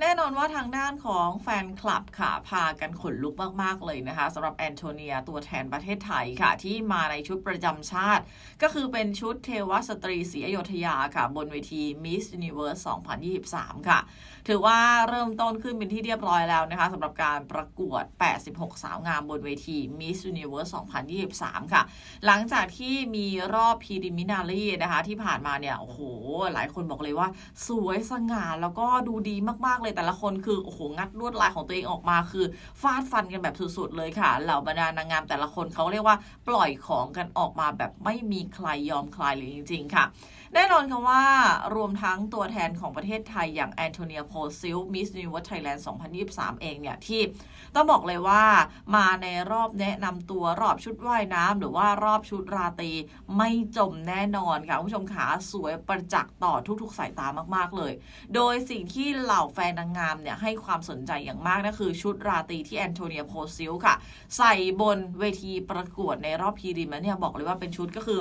แน่นอนว่าทางด้านของแฟนคลับค่ะ พากันขนลุกมาก ๆ เลยนะคะสำหรับแอนโทเนียตัวแทนประเทศไทยค่ะ ที่มาในชุดประจำชาติ ก็คือเป็นชุดเทวสตรีศรีอยุธยาค่ะ บนเวที Miss Universe 2023 ค่ะ ถือว่าเริ่มต้นขึ้นเป็นที่เรียบร้อยแล้วนะคะสำหรับการประกวด 86 สาวงามบนเวที Miss Universe 2023 ค่ะ หลังจากที่มีรอบ preliminary นะคะที่ผ่านมาเนี่ยโอ้โหหลายคนบอกเลยว่า สวยสง่าแล้วก็ดูดีมากๆเลยแต่ละคนคือโอ้โหงัดลวดลายของตัวเองออกมาคือฟาดฟันกันแบบสุดๆเลยค่ะเหล่าบรรดานางงามแต่ละคนเขาเรียกว่าปล่อยของกันออกมาแบบไม่มีใครยอมใครเลยจริง ๆ ค่ะแน่นอนค่ะว่ารวมทั้งตัวแทนของประเทศไทยอย่างแอนโทเนียโพซิลมิส s u นิเวิร์สไทยแลนด์2023 เองเนี่ย ที่ต้องบอกเลยว่ามาในรอบแนะนำตัวรอบชุดว่ายน้ำหรือว่ารอบชุดราตรีไม่จมแน่นอนค่ะ คุณผู้ชมขาสวยประจักษ์ต่อทุกๆ สายตามากๆเลย โดยสิ่งที่เหล่าแฟนนางงามเนี่ยให้ความสนใจอย่างมากนั่นคือชุดราตรีที่แอนโทเนียโพซิลค่ะ ใส่บนเวทีประกวดในรอบพีริมแล้วเนี่ยบอกเลยว่าเป็นชุดก็คือ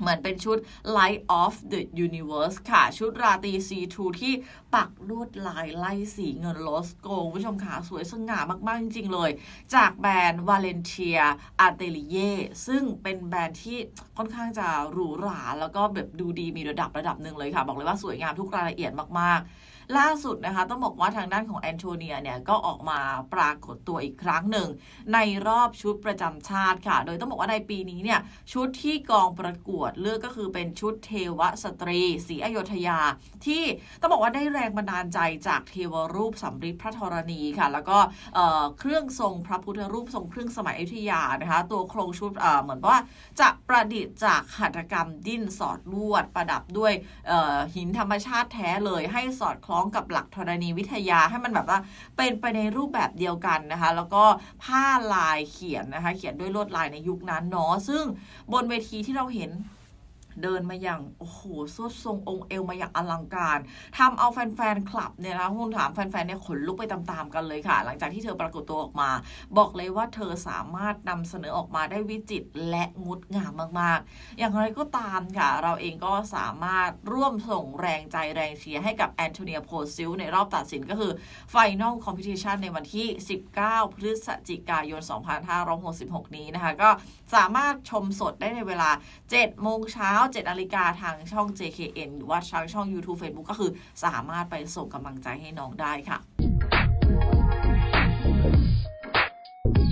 เหมือนเป็นชุด Light of the Universe ค่ะ ชุดราตรี C2 ที่ปักลวดลายไล่สีเงินโลสโกคุณผู้ชมค่ะสวยสง่ามาก ๆ จริง ๆ เลย จากแบรนด์ Valentia Atelier ซึ่งเป็นแบรนด์ที่ค่อนข้างจะหรูหรา แล้วก็แบบดูดีมีระดับระดับหนึ่งเลยค่ะ บอกเลยว่าสวยงามทุกรายละเอียดมาก ๆล่าสุดนะคะ ต้องบอกว่าทางด้านของแอนโทเนียเนี่ย ก็ออกมาปรากฏตัวอีกครั้งหนึ่ง ในรอบชุดประจำชาติค่ะ โดยต้องบอกว่าในปีนี้เนี่ย ชุดที่กองประกวดเลือกก็คือเป็นชุดเทวสตรีศรีอยุธยา ที่ต้องบอกว่าได้แรงบันดาลใจจากเทวรูปสำริดพระธรณีค่ะ แล้วก็เเครื่องทรงพระพุทธรูปทรงเครื่องสมัยอยุธยานะคะ ตัวโครงชุดเเหมือนว่าจะประดิษฐ์จากหัตถกรรมดิ้นสอดลวด ประดับด้วยหินธรรมชาติแท้เลย ให้สอดคล้องกับหลักธรณีวิทยาให้มันแบบว่าเป็นไปในรูปแบบเดียวกันนะคะ แล้วก็ผ้าลายเขียนนะคะ เขียนด้วยลวดลายในยุคนั้นเนาะซึ่งบนเวทีที่เราเห็น เดินมาอย่าง โอ้โหสวดทรงองค์เอวมาอย่างอลังการทำเอาแฟนๆ คลับเนี่ยนะคุณถามแฟนๆ เนี่ยขนลุกไปตามๆ กันเลยค่ะ หลังจากที่เธอปรากฏตัวออกมา บอกเลยว่าเธอสามารถนำเสนอออกมาได้วิจิตรและงดงามมากๆ อย่างไรก็ตามค่ะ เราเองก็สามารถร่วมส่งแรงใจแรงเชียร์ให้กับแอนโทเนียโพซิลในรอบตัดสินก็คือ Final Competition ในวันที่ 19 พฤศจิกายน 2566 นี้นะคะ ก็สามารถชมสดได้ในเวลา 7 โมงเช้าา7นาฬิกาทางช่อง JKN หรือว่าทางช่อง YouTube Facebook ก็คือสามารถไปส่งกำลังใจให้น้องได้ค่ะ